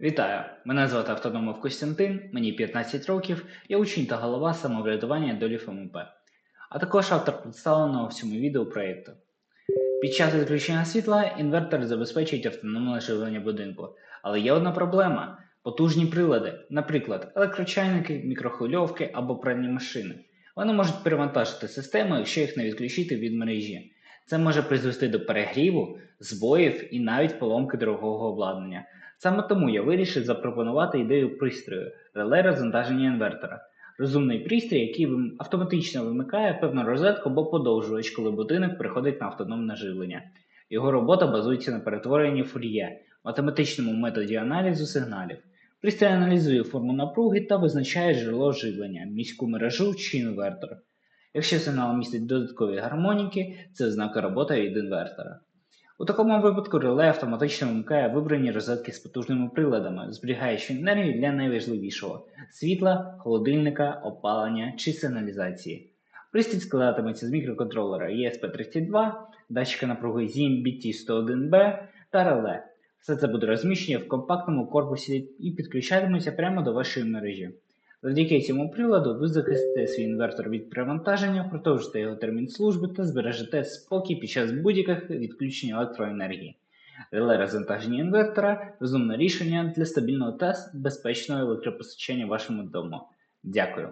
Вітаю! Мене звати Автономов Костянтин, мені 15 років, я учень та голова самоврядування долі ФМП, а також автор представленого в цьому відео проєкту. Під час відключення світла інвертор забезпечують автономне живлення будинку. Але є одна проблема: потужні прилади, наприклад, електрочайники, мікрохвильовки або пральні машини. Вони можуть перевантажити систему, якщо їх не відключити від мережі. Це може призвести до перегріву, збоїв і навіть поломки дорогого обладнання. Саме тому я вирішив запропонувати ідею пристрою реле розвантаження інвертора. Розумний пристрій, який автоматично вимикає певну розетку або подовжувач, коли будинок переходить на автономне живлення. Його робота базується на перетворенні фур'є, математичному методі аналізу сигналів. Пристрій аналізує форму напруги та визначає джерело живлення, міську мережу чи інвертор. Якщо сигнал містить додаткові гармоніки, це ознака роботи від інвертора. У такому випадку реле автоматично вимикає вибрані розетки з потужними приладами, зберігаючи енергію для найважливішого світла, холодильника, опалення чи сигналізації. Пристрій складатиметься з мікроконтролера ESP32, датчика напруги ZIM BT101B та реле. Все це буде розміщено в компактному корпусі і підключатиметься прямо до вашої мережі. Завдяки цьому приладу ви захистите свій інвертор від перевантаження, продовжите його термін служби та збережете спокій під час будь-яких відключень електроенергії. Реле розвантаження інвертора розумне рішення для стабільного та безпечного електропостачання вашому дому. Дякую.